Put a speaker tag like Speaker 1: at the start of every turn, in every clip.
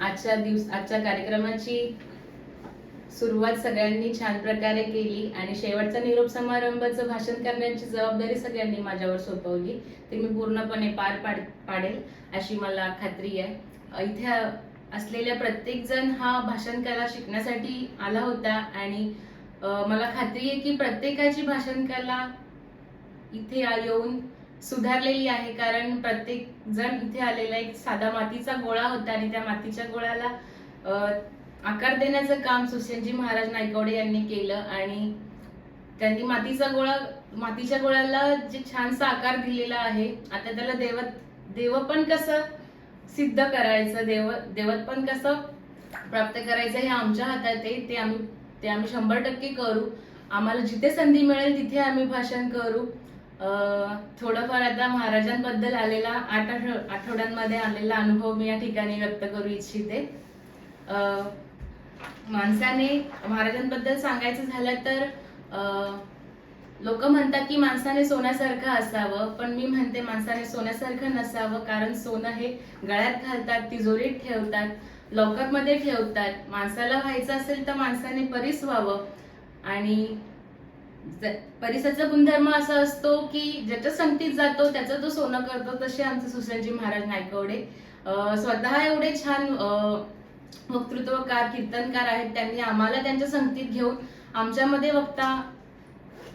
Speaker 1: आजच्या दिवस आजच्या कार्यक्रमाची सुरुवात सगळ्यांनी छान प्रकारे केली आणि शेवटचा निरोप समारंभाचं भाषण करण्याची जबाबदारी सगळ्यांनी माझ्यावर सोपवली. ते मी पूर्णपणे पार पाड पाडेल अशी मला खात्री आहे. इथे असलेल्या प्रत्येक जण हा भाषण कला शिकण्यासाठी आला होता आणि मला खात्री आहे की प्रत्येकाची भाषण कला इथे येऊन सुधारलेली आहे. कारण प्रत्येक जण इथे आलेला एक साधा मातीचा गोळा होता आणि त्या मातीच्या गोळ्याला आकार देण्याचं काम सुसेनजी महाराज नायकवडे यांनी केलं आणि त्यांनी मातीचा गोळा मातीच्या गोळ्याला जे छानसा आकार दिलेला आहे आता त्याला देवत देव पण कसं सिद्ध करायचं देव देवत पण कसं प्राप्त करायचं हे आमच्या हातात आहे. ते आम्ही ते आम्ही शंभर टक्के करू. आम्हाला जिथे संधी मिळेल तिथे आम्ही भाषण करू. थोडंफार आता महाराजांबद्दल आलेला आठ आठव- आठवड्यांमध्ये आलेला अनुभव मी या ठिकाणी व्यक्त करू इच्छिते. माणसाने महाराजांबद्दल सांगायचं झालं तर लोक म्हणतात की माणसाने सोन्यासारखं असावं पण मी म्हणते माणसाने सोन्यासारखं नसावं कारण सोनं हे गळ्यात घालतात तिजोरीत ठेवतात लॉकरमध्ये ठेवतात. माणसाला व्हायचं असेल तर माणसाने परीस व्हावं. आणि परिसरचा परिसाचा गुणधर्म असा असतो की ज्याच्या संगतीत जातो त्याचं तो सोनं करतो तसे आमचे सुसनजी महाराज नायकवडे. स्वतः एवढे छान वक्तृत्वकार कीर्तनकार आहेत. त्यांनी आम्हाला त्यांच्या संगतीत घेऊन आमच्यामध्ये वक्ता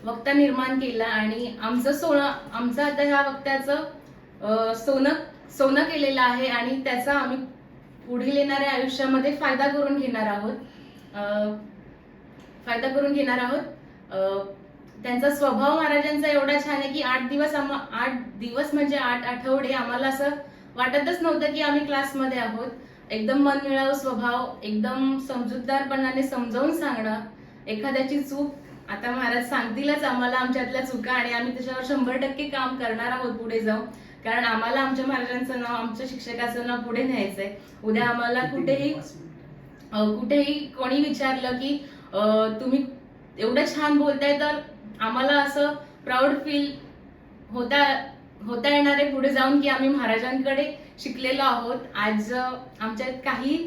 Speaker 1: वक्ता निर्माण केला आणि आमचं सोनं आमचं आता ह्या वक्त्याचं सोनं सोनं केलेलं आहे आणि त्याचा आम्ही पुढील येणाऱ्या आयुष्यामध्ये फायदा करून घेणार आहोत. अं, फायदा करून घेणार आहोत. त्यांचा स्वभाव महाराजांचा एवढा छान आहे की आठ दिवस आम्हा आठ दिवस म्हणजे आठ आठवडे आम्हाला असं वाटतच नव्हतं की आम्ही क्लासमध्ये आहोत. एकदम मनमिळावू स्वभाव एकदम समजूतदारपणाने समजावून सांगणं एखाद्याची चूक. आता महाराज सांगतीलच आम्हाला आमच्यातल्या चुका आणि आम्ही त्याच्यावर शंभर टक्के काम करणार आहोत पुढे जाऊन. कारण आम्हाला आमच्या महाराजांचं नाव आमच्या शिक्षकाचं नाव पुढे न्यायचंय. उद्या आम्हाला कुठेही कुठेही कोणी विचारलं की तुम्ही एवढं छान बोलताय तर आम्हाला असं प्राऊड फील होता होता येणार आहे पुढे जाऊन की आम्ही महाराजांकडे शिकलेलो आहोत. आज आमच्यात काही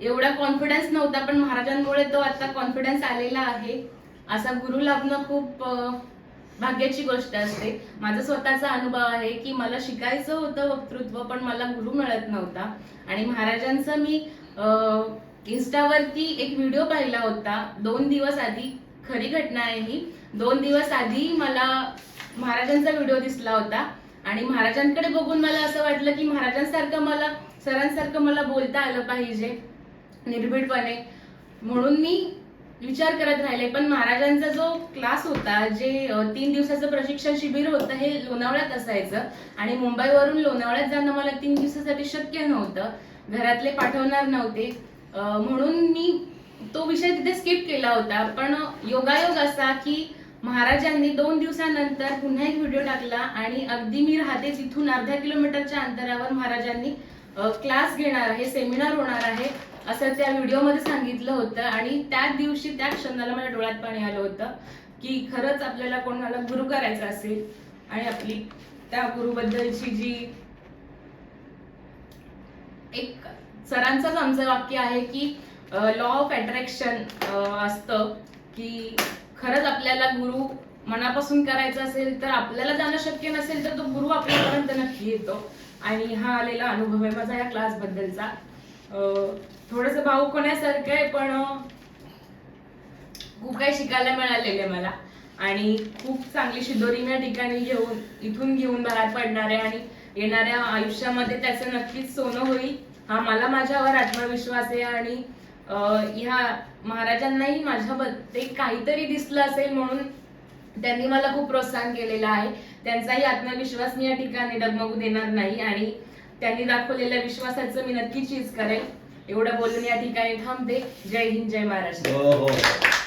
Speaker 1: एवढा कॉन्फिडन्स नव्हता पण महाराजांमुळे तो आता कॉन्फिडन्स आलेला आहे. असा गुरु लाभणं खूप भाग्याची गोष्ट असते. माझा स्वतःचा अनुभव आहे की मला शिकायचं होतं वक्तृत्व पण मला गुरु मिळत नव्हता. आणि महाराजांचं मी इन्स्टावरती एक व्हिडिओ पाहिला होता. दोन दिवस आधी खरी घटना आहे ही. दोन दिवस आधी मला महाराजांचा व्हिडिओ दिसला होता आणि महाराजांकडे बघून मला असं वाटलं की महाराजांसारखं मला सरांसारखं मला बोलता आलं पाहिजे निर्भीडपणे. म्हणून मी विचार करत राहिले पण महाराजांचा जो क्लास होता जे तीन दिवसाचं प्रशिक्षण शिबिर होतं हे लोणावळ्यात असायचं. आणि मुंबईवरून लोणावळ्यात जाणं मला तीन दिवसासाठी शक्य नव्हतं. घरातले पाठवणार नव्हते. म्हणून मी विषय तिथे स्किप केला होता. पण योगायोग असा की महाराजांनी दोन दिवसानंतर पुन्हा एक व्हिडिओ टाकला आणि अगदी मी राहते तिथून अर्ध्या किलोमीटरच्या अंतरावर महाराजांनी क्लास घेणार आहे सेमिनार होणार आहे असं त्या व्हिडिओमध्ये सांगितलं होतं. आणि त्या दिवशी त्या क्षणाला माझ्या डोळ्यात पाणी आलं होतं की खरंच आपल्याला कोणाला गुरु करायचं असेल आणि आपली त्या गुरुबद्दलची जी एक सरांचंच आमचं वाक्य आहे की लॉ ऑफ अट्रॅक्शन असतं की खरंच आपल्याला गुरु मनापासून करायचं असेल तर आपल्याला जाणं शक्य नसेल तर तो गुरु आपल्यापर्यंत नक्की येतो. आणि हा आलेला अनुभव आहे माझा या क्लास बद्दलचा. थोडस भाऊक होण्यासारखं आहे पण खूप काही शिकायला मिळालेले मला. आणि खूप चांगली शिदोरी या ठिकाणी घेऊन इथून घेऊन बाहेर पडणार आहे आणि येणाऱ्या आयुष्यामध्ये त्याचं नक्कीच सोनं होईल. हा मला माझ्यावर आत्मविश्वास आहे आणि ह्या महाराजांनाही माझ्याबद्दल काहीतरी दिसलं असेल म्हणून त्यांनी मला खूप प्रोत्साहन केलेलं आहे. त्यांचाही आत्मविश्वास मी या ठिकाणी डगमगू देणार नाही आणि त्यांनी दाखवलेल्या विश्वासाचं मी नक्की चीज करेल एवढं बोलून या ठिकाणी थांबते. जय हिंद जय महाराष्ट्र.
Speaker 2: हो, हो.